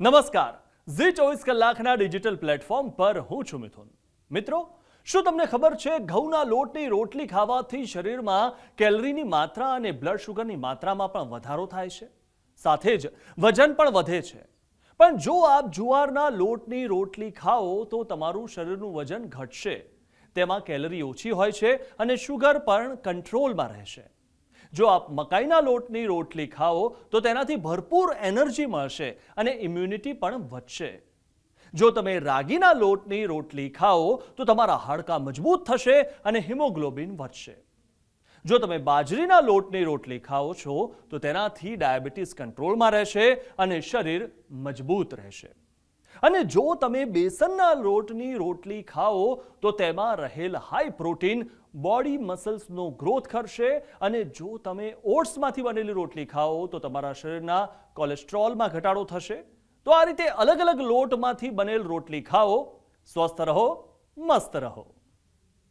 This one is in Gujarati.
નમસ્કાર. ઝી ચોવીસ કલાકના ડિજિટલ પ્લેટફોર્મ પર હું છું મિથુન. મિત્રો, શું તમને ખબર છે ઘઉંના લોટની રોટલી ખાવાથી શરીરમાં કેલરીની માત્રા અને બ્લડ શુગરની માત્રામાં પણ વધારો થાય છે? સાથે જ વજન પણ વધે છે. પણ જો આપ જુવારના લોટની રોટલી ખાઓ તો તમારું શરીરનું વજન ઘટશે. તેમાં કેલરી ઓછી હોય છે અને શુગર પણ કંટ્રોલમાં રહેશે. જો આપ મકાઈના લોટની રોટલી ખાઓ, તો તેનાથી ભરપૂર એનર્જી મળશે અને ઇમ્યુનિટી પણ વધશે. જો તમે રાગીના લોટની રોટલી ખાઓ, તો તમારા હાડકાં મજબૂત થશે અને હિમોગ્લોબિન વધશે. જો તમે બાજરીના લોટની રોટલી ખાઓ છો, તો તેનાથી ડાયાબિટીસ કંટ્રોલમાં રહેશે અને શરીર મજબૂત રહેશે. અને જો તમે બેસનના લોટની રોટલી ખાઓ, તો તેમાં રહેલ હાઈ પ્રોટીન બોડી મસલ્સનો ગ્રોથ કરશે અને જો તમે ઓટ્સમાંથી બનેલી રોટલી ખાઓ, તો તમારા શરીરના કોલેસ્ટ્રોલમાં ઘટાડો થશે. તો આ રીતે અલગ અલગ લોટમાંથી બનેલ રોટલી ખાઓ. સ્વસ્થ રહો, મસ્ત રહો.